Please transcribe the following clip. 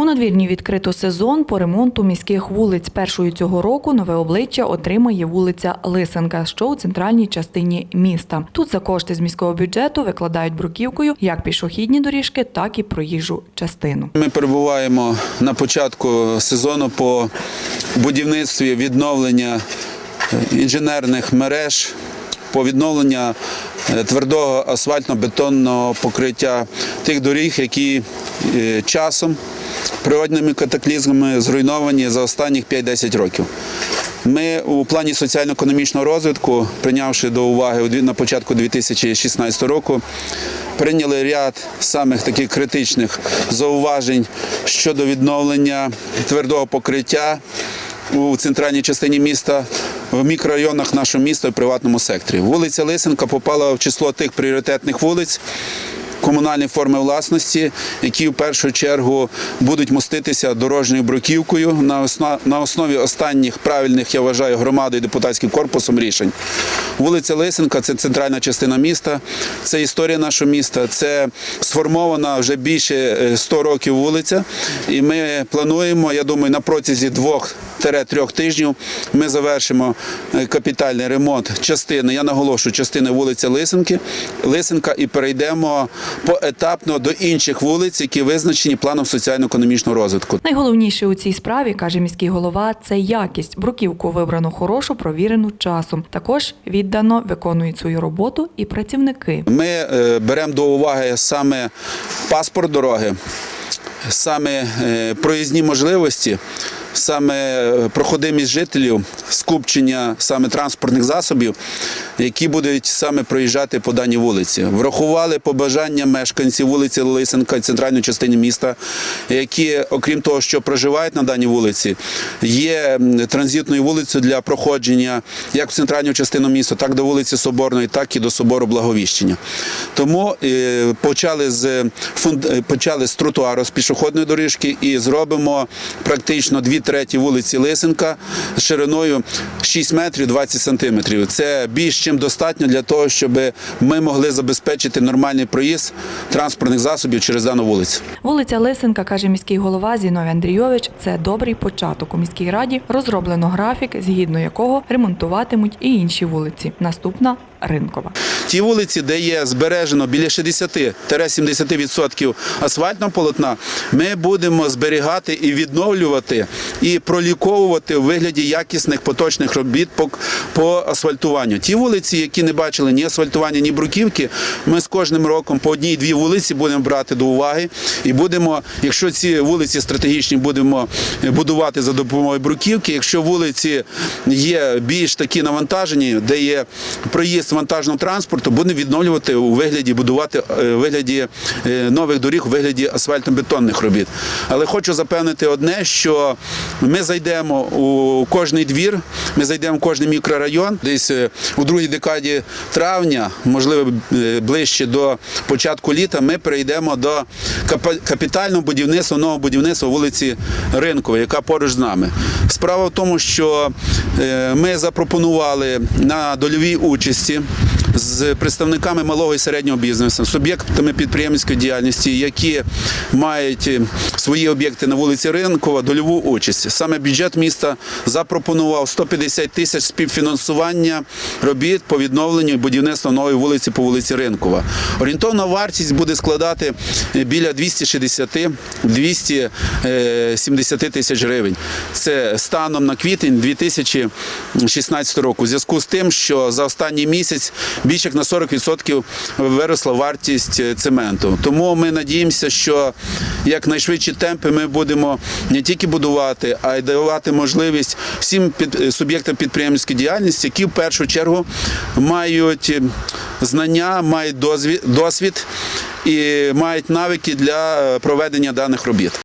У надвірні відкрито сезон по ремонту міських вулиць. Першою цього року нове обличчя отримає вулиця Лисенка, що у центральній частині міста. Тут за кошти з міського бюджету викладають бруківкою як пішохідні доріжки, так і проїжджу частину. Ми перебуваємо на початку сезону по будівництві відновлення е, інженерних мереж, по відновлення е, твердого асфальтно-бетонного покриття тих доріг, які е, часом природними катаклізмами зруйновані за останніх 5-10 років. Ми у плані соціально-економічного розвитку, прийнявши до уваги на початку 2016 року, прийняли ряд самих таких критичних зауважень щодо відновлення твердого покриття у центральній частині міста. В мікрорайонах нашого міста і приватному секторі. Вулиця Лисенка попала в число тих пріоритетних вулиць, комунальні форми власності, які в першу чергу будуть моститися дорожньою бруківкою на основі останніх правильних, я вважаю, громадою депутатським корпусом рішень. Вулиця Лисенка це центральна частина міста, це історія нашого міста, це сформована вже більше е, 100 років вулиця. І ми плануємо, я думаю, на протязі двох трьох тижнів ми завершимо е, капітальний ремонт частини. Я наголошую, частини вулиці Лисенки, Лисенка і перейдемо поетапно до інших вулиць, які визначені планом соціально-економічного розвитку. Найголовніше у цій справі, каже міський голова, це якість. Бруківку вибрано хорошу, провірену часом. Також віддано виконують свою роботу і працівники. Ми е, беремо до уваги саме паспорт дороги, саме е, проїзні можливості, саме е, проходимість жителів, скупчення саме транспортних засобів, які будуть саме проїжджати по даній вулиці. Врахували побажання мешканців вулиці Лисенка центральної частини міста, які, окрім того, що проживають на даній вулиці, є транзитною вулицею для проходження як в центральну частину міста, так до вулиці Соборної, так і до собору Благовіщення. Тому е, почали з е, почали з тротуару, з пішохідної доріжки і зробимо практично дві треті вулиці Лисенка з шириною 6 метрів 20 сантиметрів. Це більш чим достатньо для того, щоб ми могли забезпечити нормальний проїзд транспортних засобів через дану вулицю. Вулиця Лисенка, каже міський голова Зіновій Андрійович, це добрий початок. У міській раді розроблено графік, згідно якого ремонтуватимуть і інші вулиці. Наступна ринкова. Ті вулиці, де є збережено біля 60-70% асфальтного полотна, ми будемо зберігати і відновлювати і проліковувати у вигляді якісних поточних робіт по, по асфальтуванню. Ті вулиці, які не бачили ні асфальтування, ні бруківки, ми з кожним роком по одній-дві вулиці будемо брати до уваги і будемо, якщо ці вулиці стратегічні, будемо будувати за допомогою бруківки. Якщо вулиці є більш такі навантажені, де є проїзд вантажного транспорту, будемо відновлювати у вигляді, будувати е, у вигляді е, нових доріг, у вигляді асфальтно-бетонних робіт. Але хочу запевнити одне, що ми зайдемо у кожний двір, ми зайдемо в кожний мікрорайон, десь е, у другій декаді травня, можливо, ближче до початку літа, ми перейдемо до капітального будівництва, нового будівництва вулиці Ринкової, яка поруч з нами. Справа в тому, що е, ми запропонували на дольовій участі з представниками малого і середнього бізнесу, суб'єктами підприємницької діяльності, які мають е, свої об'єкти на вулиці Ринкова, дольову участь. Саме бюджет міста запропонував 150 тисяч співфінансування робіт по відновленню і нової вулиці по вулиці Ринкова. Орієнтовна вартість буде складати е, біля 260-270 тисяч гривень. Це станом на квітень 2016 року. У зв'язку з тим, що за останній місяць більше як на 40% виросла вартість е, цементу. Тому ми надіємося, що якнайшвидші темпи ми будемо не тільки будувати, а й давати можливість всім під, е, суб'єктам підприємницької діяльності, які в першу чергу мають е, знання, мають досвід і мають навики для проведення даних робіт.